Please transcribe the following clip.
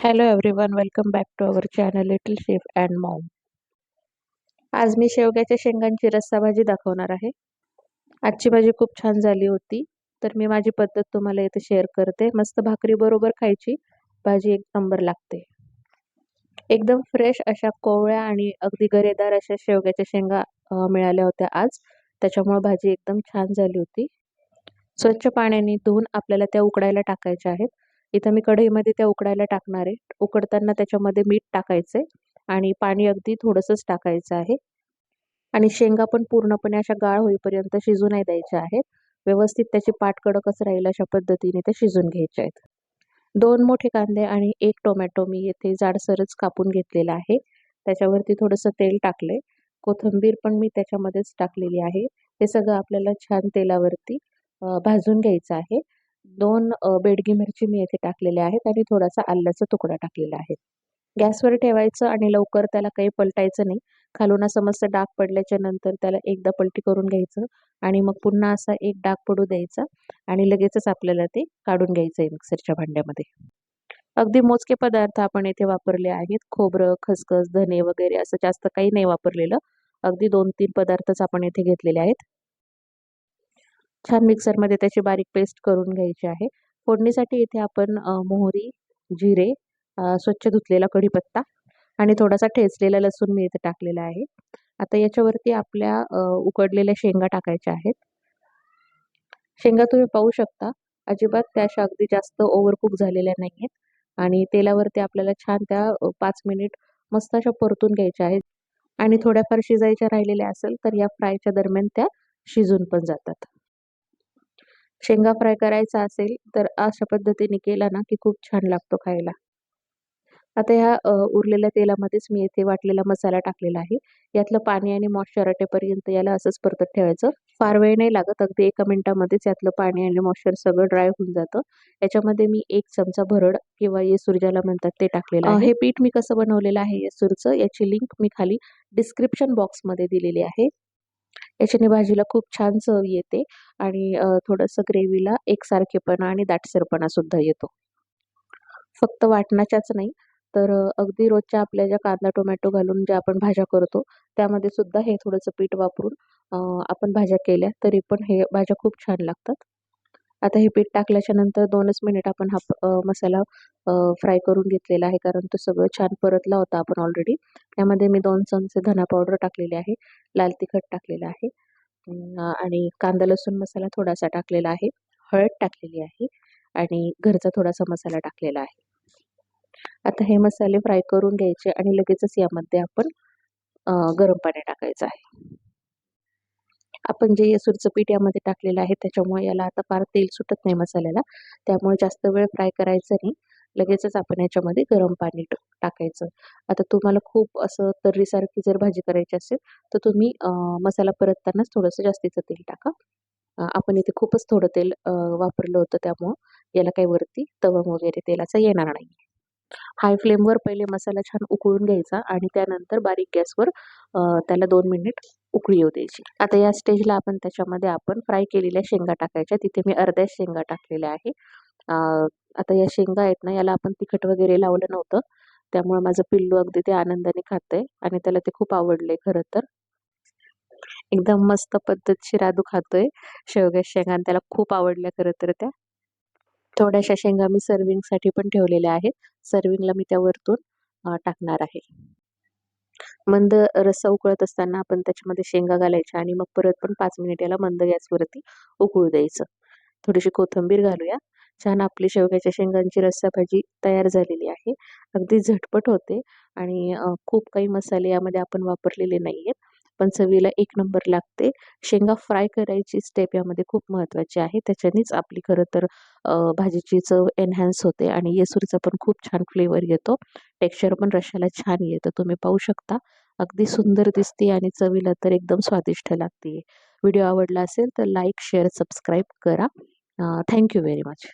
Hello everyone welcome back to our channel little chef and mom आज मी शेवग्याच्या शेंगांची रस्सा भाजी दाखवणार आहे. आजची भाजी खूप छान झाली होती तर मी माझी पद्धत तुम्हाला इथे शेअर करते. मस्त भाकरी बरोबर खायची भाजी एक नंबर लागते. एकदम फ्रेश अशा कोवळ्या आणि अगदी गरेदार अशा शेवग्याच्या शेंगा मिळाल्या होत्या आज. त्याच्यामुळे भाजी एकदम छान झाली होती. स्वच्छ पाण्याने धुवून आपल्याला त्या उकडायला टाकायच्या आहेत. इथं मी कढईमध्ये त्या उकडायला टाकणार आहे. उकडताना त्याच्यामध्ये मीठ टाकायचंय आणि पाणी अगदी थोडंसंच टाकायचं आहे. आणि शेंगा पण पूर्णपणे अशा गाळ होईपर्यंत शिजू नाही द्यायच्या आहेत. व्यवस्थित त्याची पाट कडकच राहील अशा पद्धतीने ते शिजून घ्यायचे आहेत. दोन मोठे कांदे आणि एक टोमॅटो मी येथे जाडसरच कापून घेतलेला आहे. त्याच्यावरती थोडंसं तेल टाकले कोथिंबीर पण मी त्याच्यामध्येच टाकलेली आहे. हे सगळं आपल्याला छान तेलावरती भाजून घ्यायचं आहे. दोन बेडगी मिरची मी येथे टाकलेल्या आहेत आणि थोडासा आल्याचा तुकडा टाकलेला आहे. गॅसवर ठेवायचं आणि लवकर त्याला काही पलटायचं नाही. खालून असं मस्त डाग पडल्याच्या नंतर त्याला एकदा पलटी करून घ्यायचं आणि मग पुन्हा असा एक डाग पडू द्यायचा आणि लगेचच आपल्याला ते काढून घ्यायचं आहे मिक्सरच्या भांड्यामध्ये. अगदी मोजके पदार्थ आपण येथे वापरले आहेत. खोबरं खसखस धने वगैरे असं जास्त काही नाही वापरलेलं. अगदी दोन तीन पदार्थच आपण येथे घेतलेले आहेत. छान मिक्सरमध्ये त्याची बारीक पेस्ट करून घ्यायची आहे. फोडणीसाठी इथे आपण मोहरी जिरे स्वच्छ धुतलेला कढीपत्ता आणि थोडासा ठेचलेला लसूण मी इथे टाकलेला आहे. आता याच्यावरती आपल्या उकडलेल्या शेंगा टाकायच्या आहेत. शेंगा तुम्ही पाहू शकता. अजिबात त्या अशा अगदी जास्त ओव्हरकुक झालेल्या नाही आहेत आणि तेलावरती आपल्याला छान त्या पाच मिनिट मस्त अशा परतून घ्यायच्या आहेत. आणि थोड्याफार शिजायच्या राहिलेल्या असेल तर या फ्रायच्या दरम्यान त्या शिजून पण जातात. शेंगा फ्राय करायचा असेल तर अशा पद्धतीने केला ना की खूप छान लागतो खायला. आता ह्या उरलेल्या तेलामध्येच मी येथे वाटलेला मसाला टाकलेला आहे. यातलं पाणी आणि मॉइश्चर अटेपर्यंत याला असंच परतत ठेवायचं. फार वेळ नाही लागत अगदी एका मिनिटामध्येच यातलं पाणी आणि मॉइश्चर सगळं ड्राय होऊन जातं. याच्यामध्ये मी एक चमचा भरड किंवा येसूर ज्याला म्हणतात ते टाकलेलं आहे. हे पीठ मी कसं बनवलेलं आहे येसूरचं याची लिंक मी खाली डिस्क्रिप्शन बॉक्समध्ये दिलेली आहे. याच्याने भाजीला खूप छान चव येते आणि थोडंसं ग्रेव्हीला एकसारखेपणा आणि दाटसरपणा सुद्धा येतो. फक्त वाटणाच्याच नाही तर अगदी रोजच्या आपल्या ज्या कांदा टोमॅटो घालून ज्या आपण भाज्या करतो त्यामध्ये सुद्धा हे थोडंसं पीठ वापरून आपण भाज्या केल्या तरी पण हे भाज्या खूप छान लागतात. आता हे पीठ टाकल्याच्या नंतर दोनच मिनिट आपण हा मसाला फ्राय करून घेतलेला आहे. कारण तो सगळं छान परतला होता आपण ऑलरेडी त्यामध्ये मी दोन चमचे धना पावडर टाकलेले आहे. लाल तिखट टाकलेलं आहे. आणि कांदा लसूण मसाला थोडासा टाकलेला आहे. हळद टाकलेली आहे. आणि घरचा थोडासा मसाला टाकलेला आहे. आता हे मसाले फ्राय करून घ्यायचे आणि लगेचच यामध्ये आपण गरम पाणी टाकायचं आहे. आपण जे येसूरचं पीठ यामध्ये टाकलेलं आहे त्याच्यामुळे याला आता फार तेल सुटत नाही मसाल्याला. त्यामुळे जास्त वेळ फ्राय करायचं नाही. लगेचच आपण याच्यामध्ये गरम पाणी टाकायचं. आता तुम्हाला खूप असं तर्रीसारखी जर भाजी करायची असेल तर तुम्ही मसाला परततानाच थोडंसं जास्तीचं तेल टाका. आपण इथे खूपच थोडं तेल वापरलं होतं त्यामुळं याला काही वरती तवम वगैरे तेलाचा येणार नाही. हाय फ्लेमवर पहिले मसाला छान उकळून घ्यायचा आणि त्यानंतर बारीक गॅसवर त्याला दोन मिनिट उकळी येऊ द्यायची. आता या स्टेजला आपण त्याच्यामध्ये आपण फ्राय केलेल्या शेंगा टाकायच्या. तिथे मी अर्ध्या शेंगा टाकलेल्या आहे. आता या शेंगा आहेत ना याला आपण तिखट वगैरे लावलं नव्हतं. त्यामुळे माझं पिल्लू अगदी ते आनंदाने खातंय आणि त्याला ते खूप आवडले खरं तर. एकदम मस्त पद्धतशीर आदू खातोय. शेवग्या शेंगा त्याला खूप आवडल्या खरं तर त्या. थोड्याशा शेंगा मी सर्विंगसाठी पण ठेवलेल्या आहेत. सर्विंगला मी त्या वरतून टाकणार आहे. मंद रस्सा उकळत असताना आपण त्याच्यामध्ये शेंगा घालायच्या आणि मग परत पण पाच मिनिट याला मंद गॅसवरती उकळू द्यायचं. थोडीशी कोथिंबीर घालूया. छान आपली शेवग्याच्या शेंगांची रस्सा भाजी तयार झालेली आहे. अगदी झटपट होते आणि खूप काही मसाले यामध्ये आपण वापरलेले नाही आहेत पण चवीला एक नंबर लागते. शेंगा फ्राय करायची स्टेप यामध्ये खूप महत्त्वाची आहे. त्याच्यानेच आपली खरं तर भाजीची चव एनहॅन्स होते आणि येसुरीचा पण खूप छान फ्लेवर येतो. टेक्स्चर पण रशाला छान येतं. तुम्ही पाहू शकता. अगदी सुंदर दिसते आणि चवीला तर एकदम स्वादिष्ट लागते व्हिडिओ आवडला असेल तर लाईक शेअर सबस्क्राईब करा. Thank you very much.